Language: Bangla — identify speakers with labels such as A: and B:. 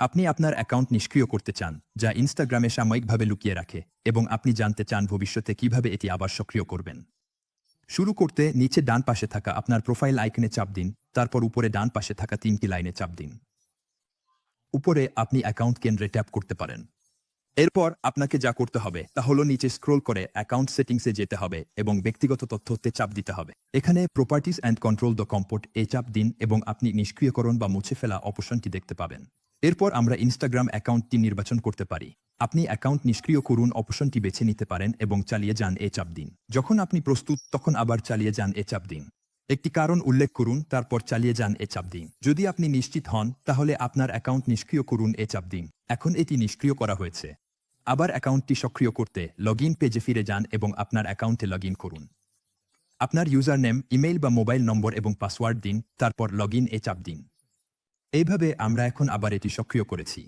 A: আপনি আপনার অ্যাকাউন্ট নিষ্ক্রিয় করতে চান, যা ইনস্টাগ্রামে সাময়িকভাবে লুকিয়ে রাখে এবং আপনি জানতে চান ভবিষ্যতে কীভাবে এটি আবার সক্রিয় করবেন। শুরু করতে নিচে ডান পাশে থাকা আপনার প্রোফাইল আইকনে চাপ দিন, তারপর উপরে ডান পাশে থাকা তিনটি লাইনে চাপ দিন। উপরে আপনি অ্যাকাউন্ট কেন্দ্রে ট্যাপ করতে পারেন। এরপর আপনাকে যা করতে হবে তা হলো নিচে স্ক্রোল করে অ্যাকাউন্ট সেটিংসে যেতে হবে এবং ব্যক্তিগত তথ্যতে চাপ দিতে হবে। এখানে properties and control the comfort এ চাপ দিন এবং আপনি নিষ্ক্রিয়করণ বা মুছে ফেলা অপশনটি দেখতে পাবেন। এরপর আমরা ইনস্টাগ্রাম অ্যাকাউন্টটি নির্বাচন করতে পারি। আপনি অ্যাকাউন্ট নিষ্ক্রিয় করুন অপশনটি বেছে নিতে পারেন এবং চালিয়ে যান এ চাপ দিন। যখন আপনি প্রস্তুত, তখন আবার চালিয়ে যান এ চাপ দিন। একটি কারণ উল্লেখ করুন, তারপর চালিয়ে যান এ চাপ দিন। যদি আপনি নিশ্চিত হন, তাহলে আপনার অ্যাকাউন্ট নিষ্ক্রিয় করুন এ চাপ দিন। এখন এটি নিষ্ক্রিয় করা হয়েছে। আবার অ্যাকাউন্টটি সক্রিয় করতে লগ পেজে ফিরে যান এবং আপনার অ্যাকাউন্টে লগ করুন। আপনার ইউজার নেম ইমেইল বা মোবাইল নম্বর এবং পাসওয়ার্ড দিন, তারপর লগ এ চাপ দিন। এইভাবে আমরা এখন আবার এটি সক্রিয় করেছি।